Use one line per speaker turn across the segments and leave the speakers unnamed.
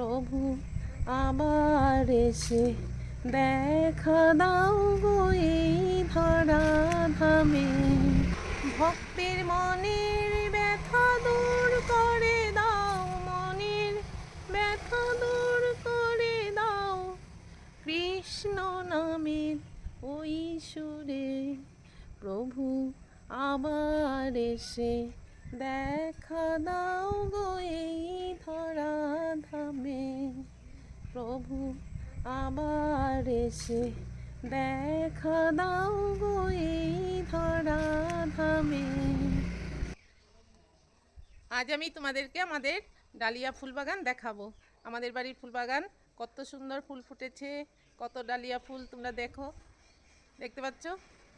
প্রভু, আবার এসে দেখা দাও গো এই ধরা ধামে ভক্তের মনের ব্যথা দূর করে দাও, মনের ব্যথা দূর করে দাও। কৃষ্ণ নামের ওই সুরে প্রভু, আবার এসে দেখা দাও গো এই ধরা ধামে প্রভু আবার এসে দেখা দাও গো এই ধরা ধামে আজ আমি তোমাদেরকে আমাদের ডালিয়া ফুল বাগান দেখাবো। আমাদের বাড়ির ফুল বাগান কত সুন্দর ফুল ফুটেছে, কত ডালিয়া ফুল তোমরা দেখো। দেখতে পাচ্ছ?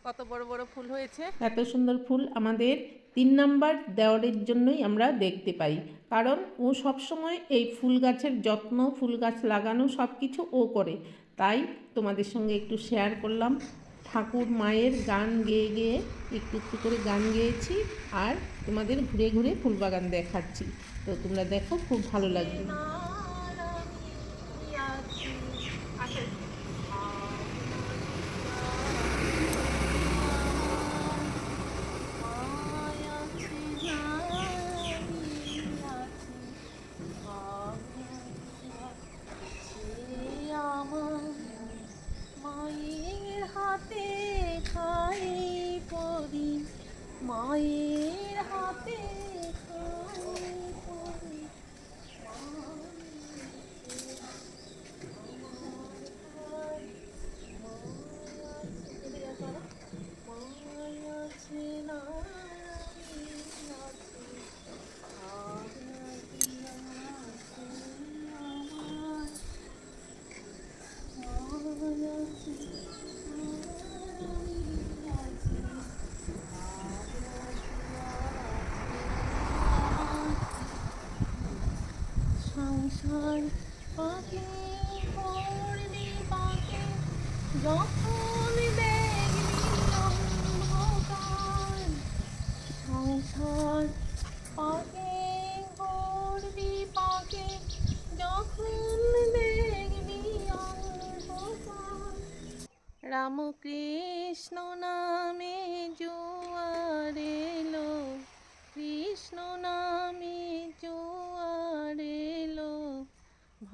কত বড় বড় ফুল হয়েছে।
এত সুন্দর ফুল আমাদের তিন নাম্বার দেওয়ালের জন্যই আমরা দেখতে পাই। কারণ ও সবসময় এই ফুল গাছের যত্ন, ফুল গাছ লাগানো সব কিছু ও করে। তাই তোমাদের সঙ্গে একটু শেয়ার করলাম। ঠাকুর মায়ের গান গেয়ে গেয়ে একটু একটু করে গান গেয়েছি আর তোমাদের ঘুরে ঘুরে ফুল বাগান দেখাচ্ছি। তো তোমরা দেখো, খুব ভালো লাগবে।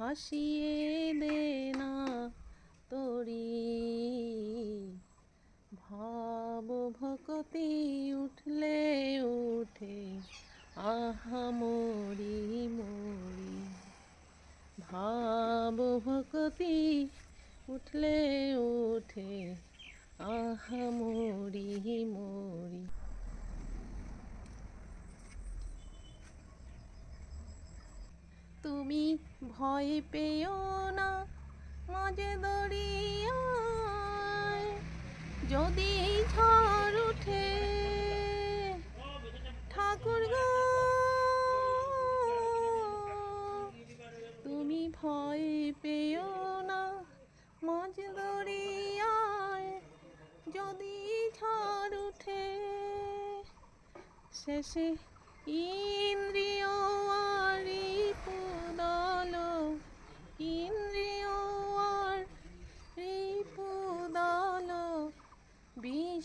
ভাসিয়ে দে না তরি ভাব ভকতি উঠলে উঠে, আহা মরি মরি। ভাব ভকতি উঠলে উঠে, আহা মরি মরি। তুমি ভয় পেও না, মাঝে দরিয়ায় যদি ঝড় উঠে ঠাকুর তুমি ভয় পেও না, মাঝ দরিয়ায় যদি ঝড় উঠে, শেষে ইন্দ্রিয়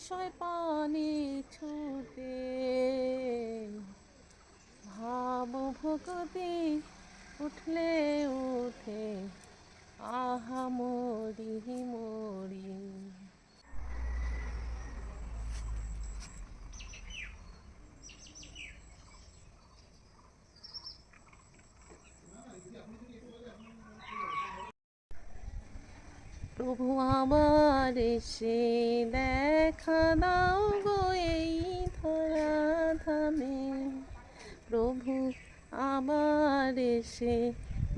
বিষয় পানি ছুটে। ভাব ভকতি উঠলে উঠে। আহা মরি মরি। প্রভু আবার এসে দেখা দাও গো এই ধরা ধামে প্রভু আবার এসে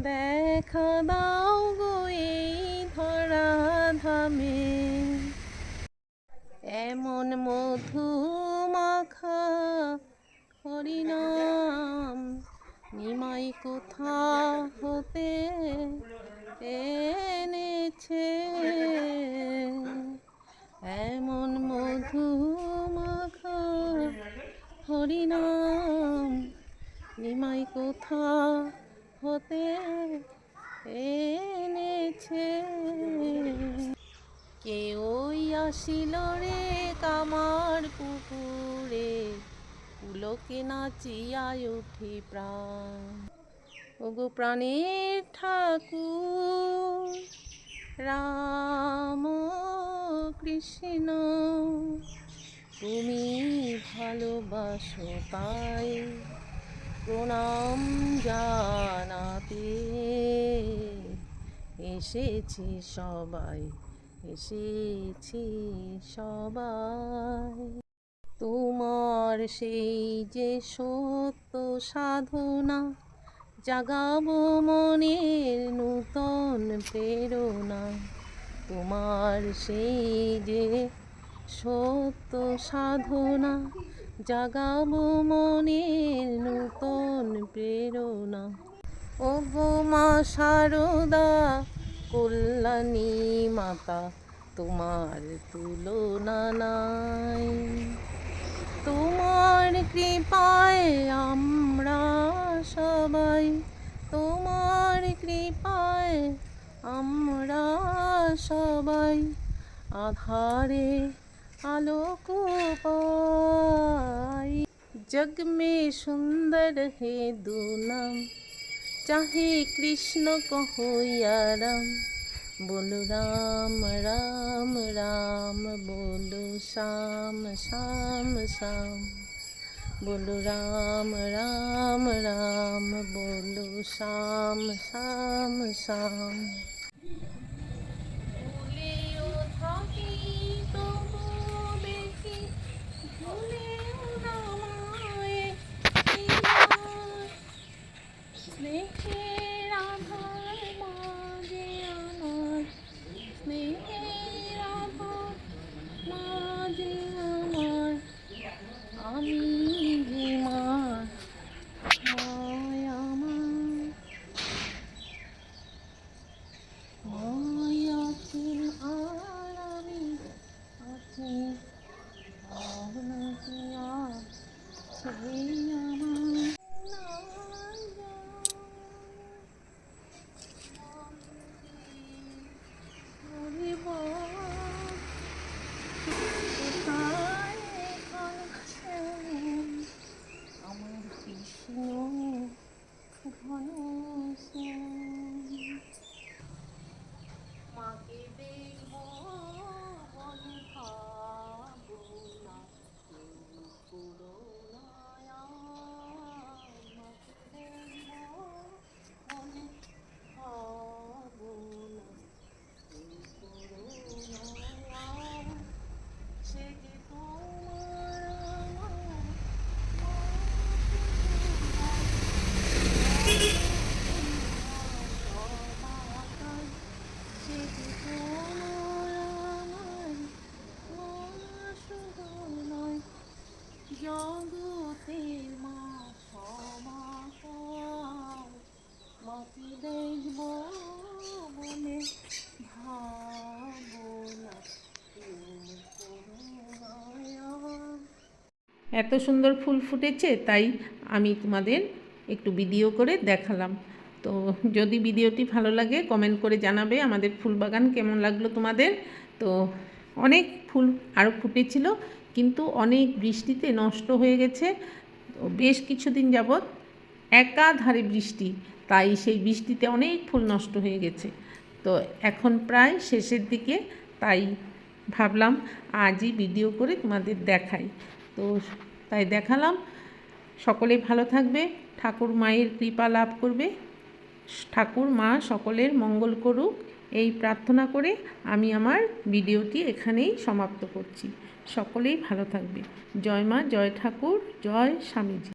দেখা দাও গো এই ধরা ধামে এমন মধু মাখা হরিনাম, নিমাই কোথা হতে এনেছে। এমন মধু মাখা হরিনাম, নিমাই কোথা হতে এনেছে? কেউই আসিল রে কামার পুকুরে, পুলকে নাচিয়ায় উঠি প্রাণ। ওগো প্রাণের ঠাকুর, রাম কৃষ্ণ, তুমি ভালোবাসো তাই প্রণাম জানাতে এসেছি সবাই এসেছি সবাই। তোমার সেই যে সত্য সাধনা জাগাবো মনের নূতন প্রেরণা। তোমার সেই যে সত্য সাধনা, জাগাবো মনের নূতন প্রেরণা। ও মা শারদা কল্যাণী মাতা, তোমার তুলনা নাই। তোমার কৃপায় আমরা সবাই তোমার কৃপায় আমরা সবাই আধারে আলোক পাই जग में सुंदर है दो नाम चाहे कृष्ण कहो या राम बोलो राम राम राम बोलो श्याम श्याम श्याम બોલો રામ રામ રામ બોલો શામ શામ શામ আছে আমার না যায় কোথায় কাছে আমার কৃষ্ণ ঘন মাকে দেখব বলে ভাবো না কেউ করুণায় মাকে দেখব বলে ভাবো না কেউ করুণায় সে যে তোমার আমার জগতের মা সমাকার মাকে দেখব বলে ভাবো না কেউ করুণায়
এত সুন্দর ফুল ফুটেছে, তাই আমি তোমাদের একটু ভিডিও করে দেখালাম। তো যদি ভিডিওটি ভালো লাগে কমেন্ট করে জানাবে আমাদের ফুল বাগান কেমন লাগল তোমাদের। তো অনেক ফুল আরও ফুটেছিল, কিন্তু অনেক বৃষ্টিতে নষ্ট হয়ে গেছে। বেশ কিছুদিন যাবৎ একাধারে বৃষ্টি, তাই সেই বৃষ্টিতে অনেক ফুল নষ্ট হয়ে গেছে। তো এখন প্রায় শেষের দিকে, তাই ভাবলাম আজই ভিডিও করে তোমাদের দেখাই। তো তাই দেখালাম। সকলেই ভালো থাকবে। ঠাকুর মায়ের কৃপা লাভ করবে। ঠাকুর মা সকলের মঙ্গল করুক। এই প্রার্থনা করে আমি আমার ভিডিওটি এখানেই সমাপ্ত করছি। সকলেই ভালো থাকবে। জয় মা, জয় ঠাকুর, জয় স্বামীজি।